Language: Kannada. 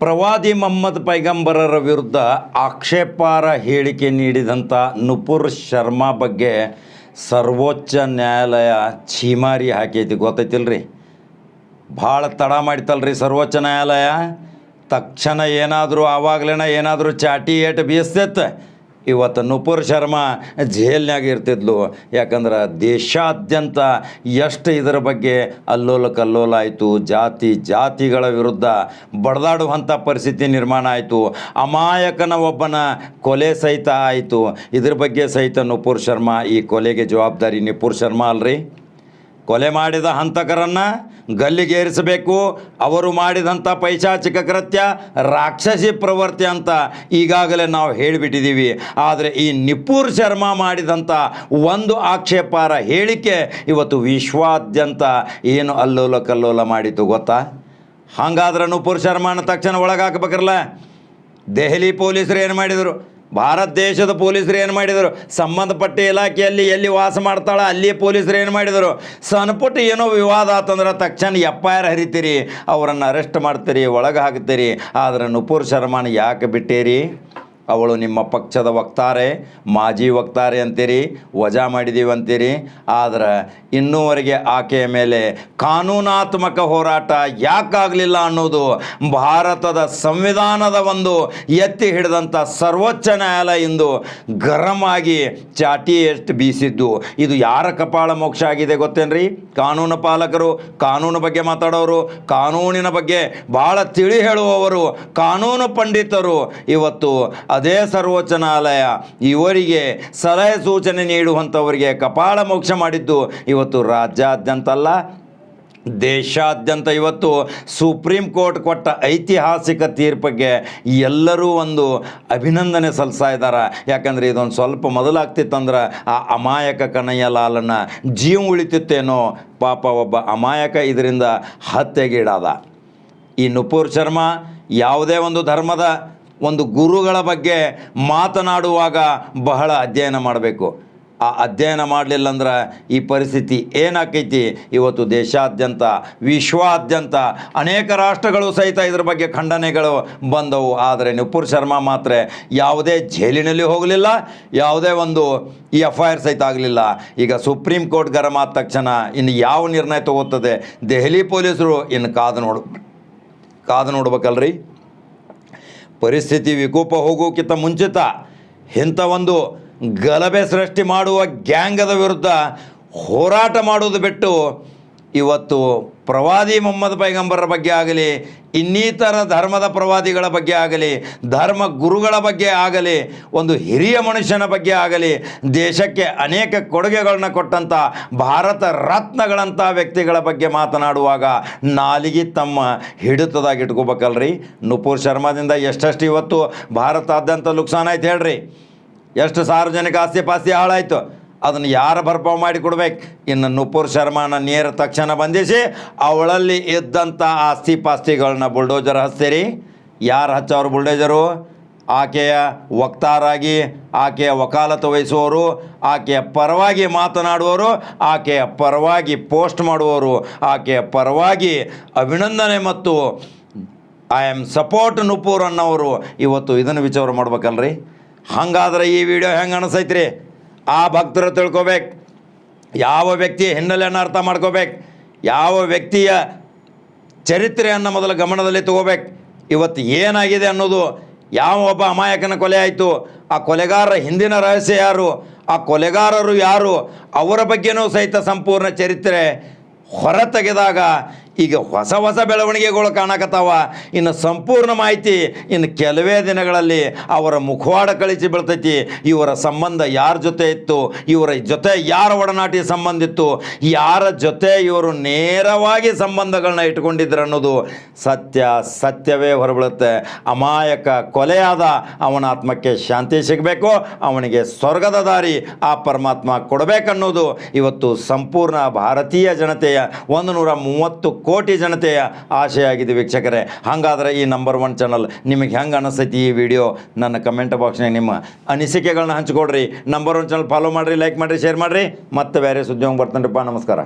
ಪ್ರವಾದಿ ಮೊಹಮ್ಮದ್ ಪೈಗಂಬರರ ವಿರುದ್ಧ ಆಕ್ಷೇಪಾರ ಹೇಳಿಕೆ ನೀಡಿದಂಥ ನುಪುರ್ ಶರ್ಮಾ ಬಗ್ಗೆ ಸರ್ವೋಚ್ಚ ನ್ಯಾಯಾಲಯ ಛೀಮಾರಿ ಹಾಕೈತಿ. ಗೊತ್ತೈತಿಲ್ರಿ? ಭಾಳ ತಡ ಮಾಡಿತಲ್ರಿ ಸರ್ವೋಚ್ಚ ನ್ಯಾಯಾಲಯ. ತಕ್ಷಣ ಏನಾದರೂ, ಆವಾಗಲೇನ ಏನಾದರೂ ಚಾಟಿ ಏಟು ಬೀಸ್ತೈತೆ. ಇವತ್ತು ನುಪುರ್ ಶರ್ಮಾ ಜೈಲ್ನಾಗ ಇರ್ತಿದ್ಲು. ಯಾಕಂದ್ರೆ ದೇಶಾದ್ಯಂತ ಎಷ್ಟು ಇದರ ಬಗ್ಗೆ ಅಲ್ಲೋಲ ಕಲ್ಲೋಲ ಆಯಿತು. ಜಾತಿ ಜಾತಿಗಳ ವಿರುದ್ಧ ಬಡದಾಡುವಂಥ ಪರಿಸ್ಥಿತಿ ನಿರ್ಮಾಣ ಆಯಿತು. ಅಮಾಯಕನ ಒಬ್ಬನ ಕೊಲೆ ಸಹಿತ ಆಯಿತು. ಇದ್ರ ಬಗ್ಗೆ ಸಹಿತ ನುಪುರ್ ಶರ್ಮಾ ಈ ಕೊಲೆಗೆ ಜವಾಬ್ದಾರಿ ನಿಪುರ್ ಶರ್ಮಾ ಅಲ್ರಿ? ಕೊಲೆ ಮಾಡಿದ ಹಂತಕರನ್ನು ಗಲ್ಲಿಗೇರಿಸಬೇಕು ಅವರು ಮಾಡಿದಂಥ ಪೈಶಾಚಿಕ ಕೃತ್ಯ, ರಾಕ್ಷಸಿ ಪ್ರವೃತ್ತಿ ಅಂತ ಈಗಾಗಲೇ ನಾವು ಹೇಳಿಬಿಟ್ಟಿದ್ದೀವಿ. ಆದರೆ ಈ ನಿಪುರ್ ಶರ್ಮಾ ಮಾಡಿದಂಥ ಒಂದು ಆಕ್ಷೇಪಾರ ಹೇಳಿಕೆ ಇವತ್ತು ವಿಶ್ವಾದ್ಯಂತ ಏನು ಅಲ್ಲೋಲ ಕಲ್ಲೋಲ ಮಾಡಿತು ಗೊತ್ತಾ? ಹಾಗಾದ್ರೆ ನುಪುರ್ ಶರ್ಮಾನ ತಕ್ಷಣ ಒಳಗಾಕಬೇಕಲ್ಲ ದೆಹಲಿ ಪೊಲೀಸರು ಏನು ಮಾಡಿದರು? ಭಾರತ ದೇಶದ ಪೊಲೀಸರು ಏನು ಮಾಡಿದರು? ಸಂಬಂಧಪಟ್ಟ ಇಲಾಖೆಯಲ್ಲಿ ಎಲ್ಲಿ ವಾಸ ಮಾಡ್ತಾಳ ಅಲ್ಲಿ ಪೊಲೀಸರು ಏನು ಮಾಡಿದರು? ಸಣ್ಣಪುಟ್ಟ ಏನೋ ವಿವಾದ ಆತಂದ್ರೆ ತಕ್ಷಣ ಎಫ್ ಐ ಆರ್ ಹರಿತೀರಿ, ಅವರನ್ನು ಅರೆಸ್ಟ್ ಮಾಡ್ತೀರಿ ಒಳಗೆ ಹಾಕ್ತೀರಿ ಆದರೆ ನುಪುರ್ ಶರ್ಮಾನ ಯಾಕೆ ಬಿಟ್ಟೀರಿ? ಅವಳು ನಿಮ್ಮ ಪಕ್ಷದ ವಕ್ತಾರೆ, ಮಾಜಿ ವಕ್ತಾರೆ ಅಂತೀರಿ, ವಜಾ ಮಾಡಿದ್ದೀವಿ ಅಂತೀರಿ. ಆದರೆ ಇನ್ನೂವರೆಗೆ ಆಕೆಯ ಮೇಲೆ ಕಾನೂನಾತ್ಮಕ ಹೋರಾಟ ಯಾಕಾಗಲಿಲ್ಲ ಅನ್ನೋದು ಭಾರತದ ಸಂವಿಧಾನದ ಒಂದು ಎತ್ತಿ ಹಿಡಿದಂಥ ಸರ್ವೋಚ್ಚ ನ್ಯಾಯಾಲಯ ಇಂದು ಗರಂ ಆಗಿ ಚಾಟಿ ಎಷ್ಟು ಬೀಸಿದ್ದು. ಇದು ಯಾರ ಕಪಾಳ ಮೋಕ್ಷ ಆಗಿದೆ ಗೊತ್ತೇನ್ರಿ? ಕಾನೂನು ಪಾಲಕರು, ಕಾನೂನು ಬಗ್ಗೆ ಮಾತಾಡೋರು, ಕಾನೂನಿನ ಬಗ್ಗೆ ಭಾಳ ತಿಳಿ ಹೇಳುವವರು ಕಾನೂನು ಪಂಡಿತರು. ಇವತ್ತು ಅದೇ ಸರ್ವೋಚ್ಚ ನ್ಯಾಯಾಲಯ ಇವರಿಗೆ ಸಲಹೆ ಸೂಚನೆ ನೀಡುವಂಥವರಿಗೆ ಕಪಾಳ ಮೋಕ್ಷ ಮಾಡಿದ್ದು ಇವತ್ತು ರಾಜ್ಯಾದ್ಯಂತ ಅಲ್ಲ ದೇಶಾದ್ಯಂತ ಇವತ್ತು ಸುಪ್ರೀಂ ಕೋರ್ಟ್ ಕೊಟ್ಟ ಐತಿಹಾಸಿಕ ತೀರ್ಪಿಗೆ ಎಲ್ಲರೂ ಒಂದು ಅಭಿನಂದನೆ ಸಲ್ಲಿಸ್ತಾ ಇದ್ದಾರೆ. ಯಾಕಂದರೆ ಇದೊಂದು ಸ್ವಲ್ಪ ಮೊದಲಾಗ್ತಿತ್ತಂದ್ರೆ ಆ ಅಮಾಯಕ ಕನ್ನಯ್ಯ ಲಾಲನ್ನ ಜೀವ ಉಳಿತಿತ್ತೇನೋ ಪಾಪ ಒಬ್ಬ ಅಮಾಯಕ ಇದರಿಂದ ಹತ್ಯೆಗೀಡಾದ. ಈ ನುಪೂರ್ ಶರ್ಮಾ ಯಾವುದೇ ಒಂದು ಧರ್ಮದ ಒಂದು ಗುರುಗಳ ಬಗ್ಗೆ ಮಾತನಾಡುವಾಗ ಬಹಳ ಅಧ್ಯಯನ ಮಾಡಬೇಕು. ಆ ಅಧ್ಯಯನ ಮಾಡಲಿಲ್ಲ ಅಂದ್ರೆ ಈ ಪರಿಸ್ಥಿತಿ ಏನಾಕೈತಿ? ಇವತ್ತು ದೇಶಾದ್ಯಂತ, ವಿಶ್ವಾದ್ಯಂತ ಅನೇಕ ರಾಷ್ಟ್ರಗಳು ಸಹಿತ ಇದ್ರ ಬಗ್ಗೆ ಖಂಡನೆಗಳು ಬಂದವು. ಆದರೆ ನಿಪುರ್ ಶರ್ಮಾ ಮಾತ್ರ ಯಾವುದೇ ಜೈಲಿನಲ್ಲಿ ಹೋಗಲಿಲ್ಲ, ಯಾವುದೇ ಒಂದು ಈ ಎಫ್ ಐ ಆರ್ ಸಹಿತ ಆಗಲಿಲ್ಲ. ಈಗ ಸುಪ್ರೀಂ ಕೋರ್ಟ್ ಗರಮ ಆದ ತಕ್ಷಣ ಇನ್ನು ಯಾವ ನಿರ್ಣಯ ತಗೋತದೆ? ದೆಹಲಿ ಪೊಲೀಸರು ಇನ್ನು ಕಾದು ನೋಡು, ಕಾದು ನೋಡ್ಬೇಕಲ್ರಿ? ಪರಿಸ್ಥಿತಿ ವಿಕೋಪ ಹೋಗೋಕ್ಕಿಂತ ಮುಂಚಿತ ಇಂಥ ಒಂದು ಗಲಭೆ ಸೃಷ್ಟಿ ಮಾಡುವ ಗ್ಯಾಂಗದ ವಿರುದ್ಧ ಹೋರಾಟ ಮಾಡೋದು ಬಿಟ್ಟು ಇವತ್ತು ಪ್ರವಾದಿ ಮೊಹಮ್ಮದ್ ಪೈಗಂಬರರ ಬಗ್ಗೆ ಆಗಲಿ, ಇನ್ನಿತರ ಧರ್ಮದ ಪ್ರವಾದಿಗಳ ಬಗ್ಗೆ ಆಗಲಿ, ಧರ್ಮ ಗುರುಗಳ ಬಗ್ಗೆ ಆಗಲಿ, ಒಂದು ಹಿರಿಯ ಮನುಷ್ಯನ ಬಗ್ಗೆ ಆಗಲಿ, ದೇಶಕ್ಕೆ ಅನೇಕ ಕೊಡುಗೆಗಳನ್ನ ಕೊಟ್ಟಂಥ ಭಾರತ ರತ್ನಗಳಂಥ ವ್ಯಕ್ತಿಗಳ ಬಗ್ಗೆ ಮಾತನಾಡುವಾಗ ನಾಲಿಗೆ ತಮ್ಮ ಹಿಡಿತದಾಗಿ ಇಟ್ಕೋಬೇಕಲ್ರಿ? ನುಪುರ್ ಶರ್ಮಾದಿಂದ ಎಷ್ಟೆಷ್ಟು ಇವತ್ತು ಭಾರತಾದ್ಯಂತ ನುಕ್ಸಾನ ಆಯ್ತು ಹೇಳ್ರಿ. ಎಷ್ಟು ಸಾರ್ವಜನಿಕ ಆಸ್ತಿ ಪಾಸ್ತಿ ಹಾಳಾಯಿತು. ಅದನ್ನು ಯಾರು ಬರ್ಪಾವ್ ಮಾಡಿ ಕೊಡ್ಬೇಕು? ಇನ್ನು ನುಪುರ್ ಶರ್ಮಾನ ನೇರ ತಕ್ಷಣ ಬಂಧಿಸಿ ಅವಳಲ್ಲಿ ಇದ್ದಂಥ ಆಸ್ತಿ ಪಾಸ್ತಿಗಳನ್ನ ಬುಲ್ಡೋಜರ್ ಹಚ್ತೀರಿ. ಯಾರು ಹಚ್ಚೋರು ಬುಲ್ಡೋಜರು? ಆಕೆಯ ವಕ್ತಾರಾಗಿ, ಆಕೆಯ ವಕಾಲತ್ತು ವಹಿಸುವವರು, ಆಕೆಯ ಪರವಾಗಿ ಮಾತನಾಡುವವರು, ಆಕೆಯ ಪರವಾಗಿ ಪೋಸ್ಟ್ ಮಾಡುವವರು, ಆಕೆಯ ಪರವಾಗಿ ಅಭಿನಂದನೆ ಮತ್ತು ಐ ಆಮ್ ಸಪೋರ್ಟ್ ನುಪೂರ್ ಅನ್ನೋರು. ಇವತ್ತು ಇದನ್ನು ವಿಚಾರ ಮಾಡ್ಬೇಕಲ್ರಿ? ಹಾಗಾದ್ರೆ ಈ ವಿಡಿಯೋ ಹೆಂಗೆ ಅನಿಸೈತ್ರಿ? ಆ ಭಕ್ತರು ತಿಳ್ಕೊಬೇಕು. ಯಾವ ವ್ಯಕ್ತಿಯ ಹಿನ್ನೆಲೆಯನ್ನು ಅರ್ಥ ಮಾಡ್ಕೋಬೇಕು. ಯಾವ ವ್ಯಕ್ತಿಯ ಚರಿತ್ರೆಯನ್ನು ಮೊದಲು ಗಮನದಲ್ಲಿ ತಗೋಬೇಕು. ಇವತ್ತು ಏನಾಗಿದೆ ಅನ್ನೋದು ಯಾವ ಒಬ್ಬ ಅಮಾಯಕನ ಕೊಲೆ ಆಯಿತು, ಆ ಕೊಲೆಗಾರರ ಹಿಂದಿನ ರಹಸ್ಯ ಯಾರು, ಆ ಕೊಲೆಗಾರರು ಯಾರು, ಅವರ ಬಗ್ಗೆನೂ ಸಹಿತ ಸಂಪೂರ್ಣ ಚರಿತ್ರೆ ಹೊರ ತೆಗೆದಾಗ ಈಗ ಹೊಸ ಹೊಸ ಬೆಳವಣಿಗೆಗಳು ಕಾಣಕತ್ತಾವ. ಇನ್ನು ಸಂಪೂರ್ಣ ಮಾಹಿತಿ ಇನ್ನು ಕೆಲವೇ ದಿನಗಳಲ್ಲಿ ಅವರ ಮುಖವಾಡ ಕಳಿಸಿ ಬೀಳ್ತೈತಿ. ಇವರ ಸಂಬಂಧ ಯಾರ ಜೊತೆ ಇತ್ತು, ಇವರ ಜೊತೆ ಯಾರ ಒಡನಾಟಿ ಸಂಬಂಧ ಇತ್ತು, ಯಾರ ಜೊತೆ ಇವರು ನೇರವಾಗಿ ಸಂಬಂಧಗಳನ್ನ ಇಟ್ಕೊಂಡಿದ್ರು ಅನ್ನೋದು ಸತ್ಯ, ಸತ್ಯವೇ ಹೊರಬೀಳುತ್ತೆ. ಅಮಾಯಕ ಕೊಲೆಯಾದ ಅವನ ಆತ್ಮಕ್ಕೆ ಶಾಂತಿ ಸಿಗಬೇಕು, ಅವನಿಗೆ ಸ್ವರ್ಗದ ದಾರಿ ಆ ಪರಮಾತ್ಮ ಕೊಡಬೇಕನ್ನೋದು ಇವತ್ತು ಸಂಪೂರ್ಣ ಭಾರತೀಯ ಜನತೆಯ ಒಂದು ನೂರ ಮೂವತ್ತು ಕೋಟಿ ಜನತೆಯ ಆಶೆ ಆಗಿದೆ ವೀಕ್ಷಕರೇ. ಹಾಗಾದರೆ ಈ ನಂಬರ್ ಒನ್ ಚಾನಲ್ ನಿಮಗೆ ಹೆಂಗೆ ಅನಿಸ್ತೈತಿ ಈ ವಿಡಿಯೋ ನನ್ನ ಕಮೆಂಟ್ ಬಾಕ್ಸ್ನಾಗ ನಿಮ್ಮ ಅನಿಸಿಕೆಗಳನ್ನ ಹಂಚಿಕೊಡ್ರಿ. ನಂಬರ್ ಒನ್ ಚಾನಲ್ ಫಾಲೋ ಮಾಡಿರಿ ಲೈಕ್ ಮಾಡಿರಿ ಶೇರ್ ಮಾಡಿರಿ. ಮತ್ತೆ ಬೇರೆ ಸುದ್ದಿ ಬರ್ತಾನೆ ನಮಸ್ಕಾರ.